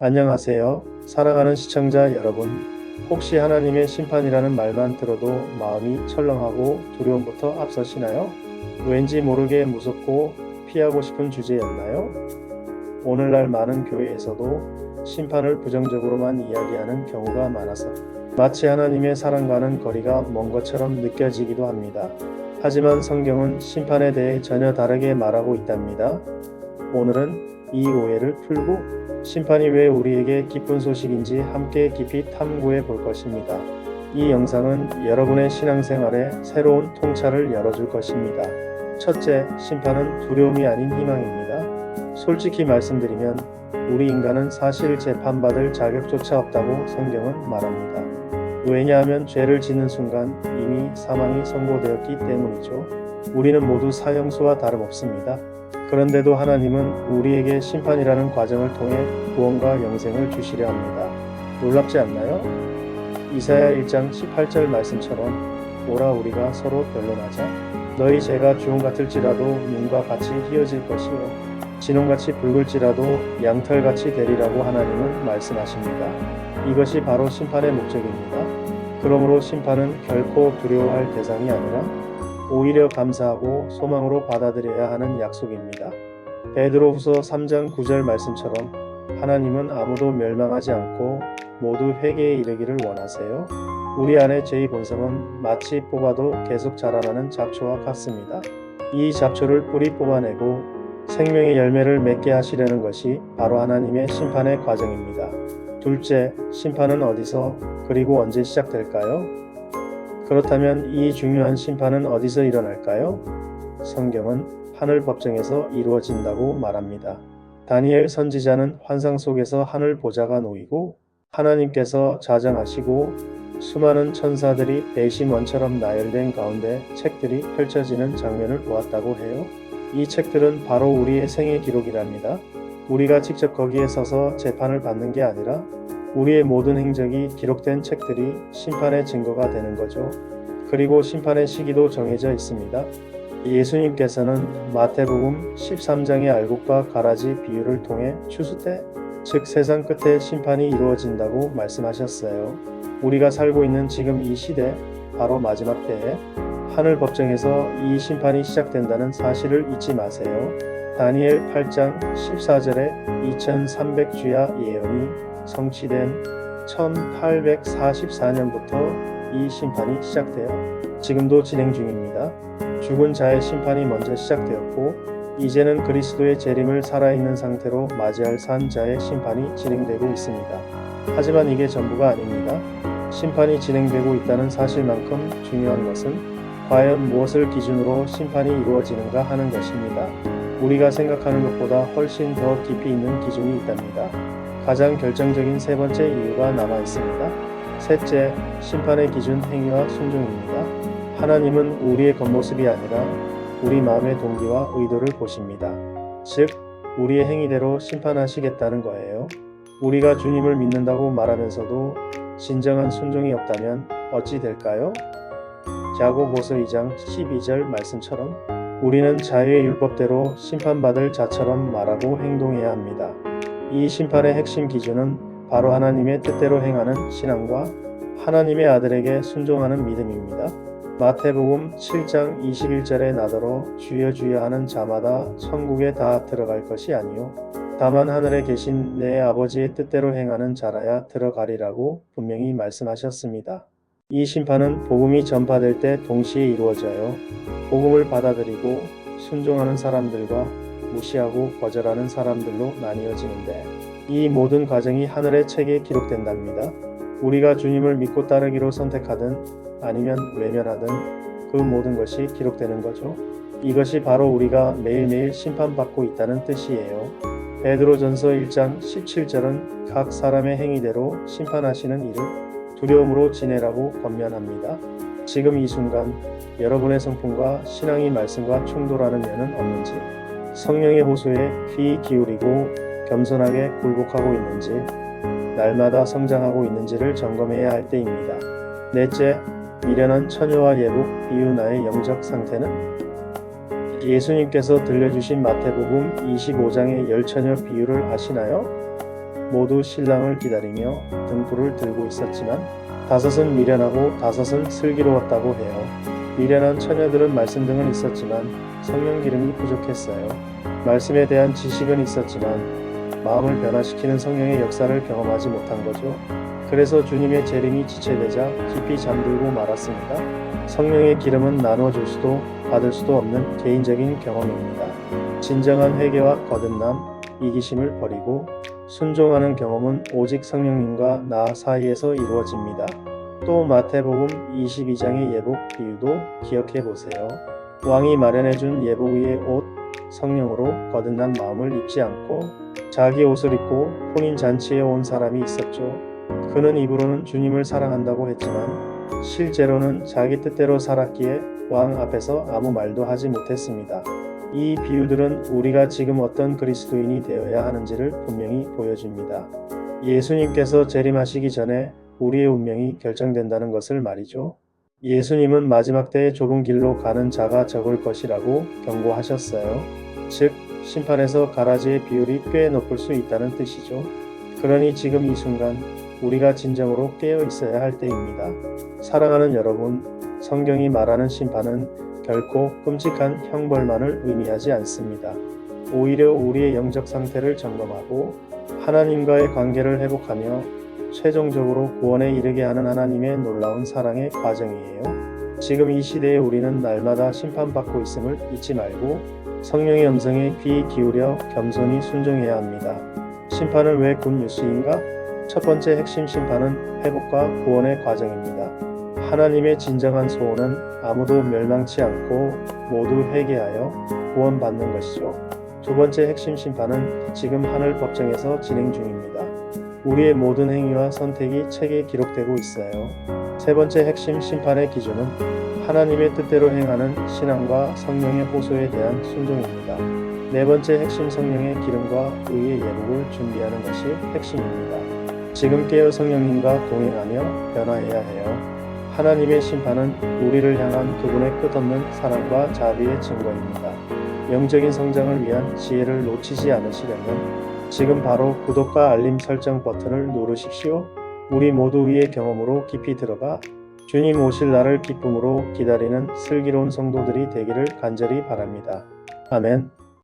안녕하세요. 사랑하는 시청자 여러분. 혹시 하나님의 심판이라는 말만 들어도 마음이 철렁하고 두려움부터 앞서시나요? 왠지 모르게 무섭고 피하고 싶은 주제였나요? 오늘날 많은 교회에서도 심판을 부정적으로만 이야기하는 경우가 많아서 마치 하나님의 사랑과는 거리가 먼 것처럼 느껴지기도 합니다. 하지만 성경은 심판에 대해 전혀 다르게 말하고 있답니다. 오늘은 이 오해를 풀고 심판이 왜 우리에게 기쁜 소식인지 함께 깊이 탐구해 볼 것입니다. 이 영상은 여러분의 신앙생활에 새로운 통찰을 열어줄 것입니다. 첫째, 심판은 두려움이 아닌 희망입니다. 솔직히 말씀드리면 우리 인간은 사실 재판받을 자격조차 없다고 성경은 말합니다. 왜냐하면 죄를 짓는 순간 이미 사망이 선고되었기 때문이죠. 우리는 모두 사형수와 다름없습니다. 그런데도 하나님은 우리에게 심판이라는 과정을 통해 구원과 영생을 주시려 합니다. 놀랍지 않나요? 이사야 1장 18절 말씀처럼 오라 우리가 서로 변론하자 너희 죄가 주홍 같을지라도 눈과 같이 희어질 것이요 진홍같이 붉을지라도 양털같이 되리라고 하나님은 말씀하십니다. 이것이 바로 심판의 목적입니다. 그러므로 심판은 결코 두려워할 대상이 아니라 오히려 감사하고 소망으로 받아들여야 하는 약속입니다. 베드로후서 3장 9절 말씀처럼 하나님은 아무도 멸망하지 않고 모두 회개에 이르기를 원하세요. 우리 안의 죄의 본성은 마치 뽑아도 계속 자라나는 잡초와 같습니다. 이 잡초를 뿌리 뽑아내고 생명의 열매를 맺게 하시려는 것이 바로 하나님의 심판의 과정입니다. 둘째, 심판은 어디서 그리고 언제 시작될까요? 그렇다면 이 중요한 심판은 어디서 일어날까요? 성경은 하늘 법정에서 이루어진다고 말합니다. 다니엘 선지자는 환상 속에서 하늘 보좌가 놓이고 하나님께서 자정하시고 수많은 천사들이 배심원처럼 나열된 가운데 책들이 펼쳐지는 장면을 보았다고 해요. 이 책들은 바로 우리의 생애 기록이랍니다. 우리가 직접 거기에 서서 재판을 받는 게 아니라 우리의 모든 행적이 기록된 책들이 심판의 증거가 되는 거죠. 그리고 심판의 시기도 정해져 있습니다. 예수님께서는 마태복음 13장의 알곡과 가라지 비유를 통해 추수 때, 즉 세상 끝에 심판이 이루어진다고 말씀하셨어요. 우리가 살고 있는 지금 이 시대, 바로 마지막 때에 하늘 법정에서 이 심판이 시작된다는 사실을 잊지 마세요. 다니엘 8장 14절에 2300주야 예언이 성취된 1844년부터 이 심판이 시작되어 지금도 진행 중입니다. 죽은 자의 심판이 먼저 시작되었고 이제는 그리스도의 재림을 살아있는 상태로 맞이할 산 자의 심판이 진행되고 있습니다. 하지만 이게 전부가 아닙니다. 심판이 진행되고 있다는 사실만큼 중요한 것은 과연 무엇을 기준으로 심판이 이루어지는가 하는 것입니다. 우리가 생각하는 것보다 훨씬 더 깊이 있는 기준이 있답니다. 가장 결정적인 세 번째 이유가 남아 있습니다. 셋째, 심판의 기준 행위와 순종입니다. 하나님은 우리의 겉모습이 아니라 우리 마음의 동기와 의도를 보십니다. 즉, 우리의 행위대로 심판하시겠다는 거예요. 우리가 주님을 믿는다고 말하면서도 진정한 순종이 없다면 어찌 될까요? 야고보서 2장 12절 말씀처럼 우리는 자유의 율법대로 심판받을 자처럼 말하고 행동해야 합니다. 이 심판의 핵심 기준은 바로 하나님의 뜻대로 행하는 신앙과 하나님의 아들에게 순종하는 믿음입니다. 마태복음 7장 21절에 나더러 주여 주여 하는 자마다 천국에 다 들어갈 것이 아니요 다만 하늘에 계신 내 아버지의 뜻대로 행하는 자라야 들어가리라고 분명히 말씀하셨습니다. 이 심판은 복음이 전파될 때 동시에 이루어져요. 복음을 받아들이고 순종하는 사람들과 무시하고 거절하는 사람들로 나뉘어지는데 이 모든 과정이 하늘의 책에 기록된답니다. 우리가 주님을 믿고 따르기로 선택하든 아니면 외면하든 그 모든 것이 기록되는 거죠. 이것이 바로 우리가 매일매일 심판받고 있다는 뜻이에요. 베드로전서 1장 17절은 각 사람의 행위대로 심판하시는 일을 두려움으로 지내라고 권면합니다. 지금 이 순간 여러분의 성품과 신앙이 말씀과 충돌하는 면은 없는지 성령의 호소에 귀 기울이고 겸손하게 굴복하고 있는지 날마다 성장하고 있는지를 점검해야 할 때입니다. 넷째, 미련한 처녀와 예복 비유나의 영적 상태는 예수님께서 들려주신 마태복음 25장의 열 처녀 비유를 아시나요? 모두 신랑을 기다리며 등불을 들고 있었지만 다섯은 미련하고 다섯은 슬기로웠다고 해요. 미련한 처녀들은 말씀 등은 있었지만 성령 기름이 부족했어요. 말씀에 대한 지식은 있었지만 마음을 변화시키는 성령의 역사를 경험하지 못한 거죠. 그래서 주님의 재림이 지체되자 깊이 잠들고 말았습니다. 성령의 기름은 나눠줄 수도 받을 수도 없는 개인적인 경험입니다. 진정한 회개와 거듭남, 이기심을 버리고 순종하는 경험은 오직 성령님과 나 사이에서 이루어집니다. 또 마태복음 22장의 예복 비유도 기억해 보세요. 왕이 마련해 준 예복 위의 옷, 성령으로 거듭난 마음을 입지 않고 자기 옷을 입고 혼인 잔치에 온 사람이 있었죠. 그는 입으로는 주님을 사랑한다고 했지만 실제로는 자기 뜻대로 살았기에 왕 앞에서 아무 말도 하지 못했습니다. 이 비유들은 우리가 지금 어떤 그리스도인이 되어야 하는지를 분명히 보여줍니다. 예수님께서 재림하시기 전에 우리의 운명이 결정된다는 것을 말이죠. 예수님은 마지막 때에 좁은 길로 가는 자가 적을 것이라고 경고하셨어요. 즉, 심판에서 가라지의 비율이 꽤 높을 수 있다는 뜻이죠. 그러니 지금 이 순간 우리가 진정으로 깨어 있어야 할 때입니다. 사랑하는 여러분, 성경이 말하는 심판은 결코 끔찍한 형벌만을 의미하지 않습니다. 오히려 우리의 영적 상태를 점검하고 하나님과의 관계를 회복하며 최종적으로 구원에 이르게 하는 하나님의 놀라운 사랑의 과정이에요. 지금 이 시대에 우리는 날마다 심판받고 있음을 잊지 말고 성령의 음성에 귀 기울여 겸손히 순종해야 합니다. 심판은 왜 굿 뉴스인가? 첫 번째 핵심 심판은 회복과 구원의 과정입니다. 하나님의 진정한 소원은 아무도 멸망치 않고 모두 회개하여 구원받는 것이죠. 두 번째 핵심 심판은 지금 하늘 법정에서 진행 중입니다. 우리의 모든 행위와 선택이 책에 기록되고 있어요. 세 번째 핵심 심판의 기준은 하나님의 뜻대로 행하는 신앙과 성령의 호소에 대한 순종입니다. 네 번째 핵심 성령의 기름과 의의 예복을 준비하는 것이 핵심입니다. 지금 깨어 성령님과 동행하며 변화해야 해요. 하나님의 심판은 우리를 향한 그분의 끝없는 사랑과 자비의 증거입니다. 영적인 성장을 위한 지혜를 놓치지 않으시려면 지금 바로 구독과 알림 설정 버튼을 누르십시오. 우리 모두 위의 경험으로 깊이 들어가 주님 오실 날을 기쁨으로 기다리는 슬기로운 성도들이 되기를 간절히 바랍니다. 아멘.